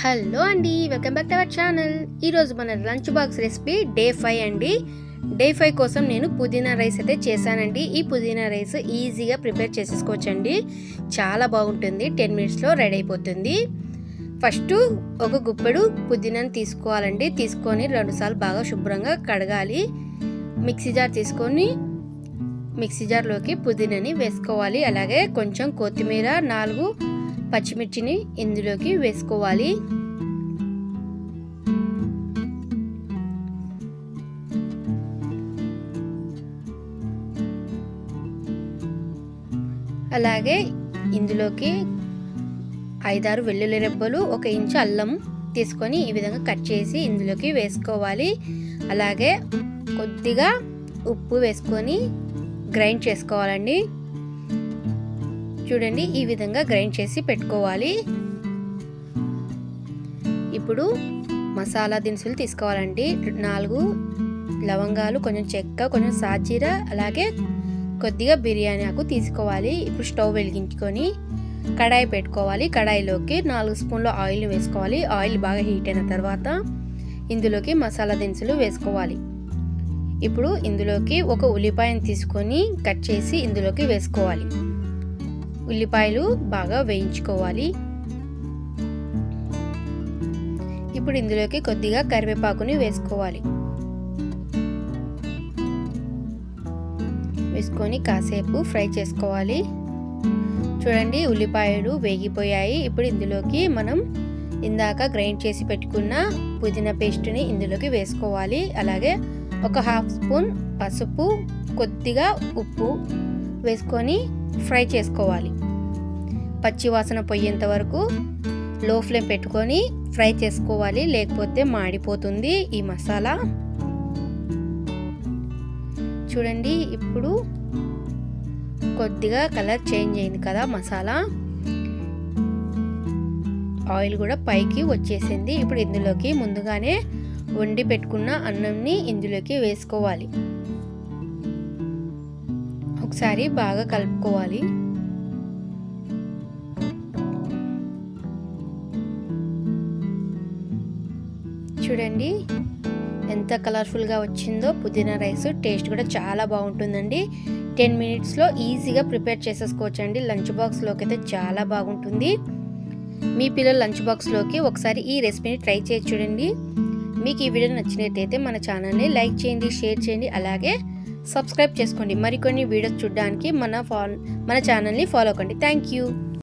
Hello అండి welcome back to our channel. ఈరోజు మన lunch box recipe day five అండి. డే ఫైవ్ కోసం నేను పుదీనా రైస్ అయితే చేశానండి. ఈ పుదీనా రైస్ ఈజీగా ప్రిపేర్ చేసేసుకోవచ్చండి. చాలా బాగుంటుంది టెన్ మినిట్స్లో రెడీ అయిపోతుంది. ఫస్ట్ ఒక గుప్పెడు పుదీనాని తీసుకోవాలండి. తీసుకొని రెండుసార్లు బాగా శుభ్రంగా కడగాలి. మిక్సీ జార్ తీసుకొని మిక్సీ జార్లోకి పుదీనాని వేసుకోవాలి. అలాగే కొంచెం కొత్తిమీర నాలుగు పచ్చిమిర్చిని ఇందులోకి వేసుకోవాలి. అలాగే ఇందులోకి ఐదారు వెల్లుల్లి రెబ్బలు ఒక ఇంచు అల్లం తీసుకొని ఈ విధంగా కట్ చేసి ఇందులోకి వేసుకోవాలి. అలాగే కొద్దిగా ఉప్పు వేసుకొని గ్రైండ్ చేసుకోవాలండి. చూడండి ఈ విధంగా గ్రైండ్ చేసి పెట్టుకోవాలి. ఇప్పుడు మసాలా దినుసులు తీసుకోవాలండి. నాలుగు లవంగాలు కొంచెం చెక్క కొంచెం సాజీర అలాగే కొద్దిగా బిర్యానీ ఆకు తీసుకోవాలి. ఇప్పుడు స్టవ్ వెలిగించుకొని కడాయి పెట్టుకోవాలి. కడాయిలోకి నాలుగు స్పూన్ల ఆయిల్ వేసుకోవాలి. ఆయిల్ బాగా హీట్ అయిన తర్వాత ఇందులోకి మసాలా దినుసులు వేసుకోవాలి. ఇప్పుడు ఇందులోకి ఒక ఉల్లిపాయను తీసుకొని కట్ చేసి ఇందులోకి వేసుకోవాలి. ఉల్లిపాయలు బాగా వేయించుకోవాలి. ఇప్పుడు ఇందులోకి కొద్దిగా కరివేపాకుని వేసుకోవాలి. వేసుకొని కాసేపు ఫ్రై చేసుకోవాలి. చూడండి ఉల్లిపాయలు వేగిపోయాయి. ఇప్పుడు ఇందులోకి మనం ఇందాక గ్రైండ్ చేసి పెట్టుకున్న పుదీనా పేస్ట్ని ఇందులోకి వేసుకోవాలి. అలాగే ఒక హాఫ్ స్పూన్ పసుపు కొద్దిగా ఉప్పు వేసుకొని ఫ్రై చేసుకోవాలి. పచ్చి వాసన పోయేంత వరకు లో ఫ్లేమ్ పెట్టుకొని ఫ్రై చేసుకోవాలి. లేకపోతే మాడిపోతుంది ఈ మసాలా. చూడండి ఇప్పుడు కొద్దిగా కలర్ చేంజ్ అయింది కదా మసాలా. ఆయిల్ కూడా పైకి వచ్చేసింది. ఇప్పుడు ఇందులోకి ముందుగానే వండి పెట్టుకున్న అన్నంని ఇందులోకి వేసుకోవాలి. ఒకసారి బాగా కలుపుకోవాలి. చూడండి ఎంత కలర్ఫుల్గా వచ్చిందో పుదీనా రైస్. టేస్ట్ కూడా చాలా బాగుంటుందండి. టెన్ మినిట్స్లో ఈజీగా ప్రిపేర్ చేసేసుకోవచ్చండి. లంచ్ బాక్స్లోకి అయితే చాలా బాగుంటుంది. మీ పిల్లల లంచ్ బాక్స్లోకి ఒకసారి ఈ రెసిపీని ట్రై చేసి చూడండి. మీకు ఈ వీడియో నచ్చినట్టయితే మన ఛానల్ని లైక్ చేయండి షేర్ చేయండి. అలాగే సబ్స్క్రైబ్ చేసుకోండి. మరికొన్ని వీడియోస్ చూడడానికి మన ఫా మన ఛానల్ని ఫాలో కండి. Thank you.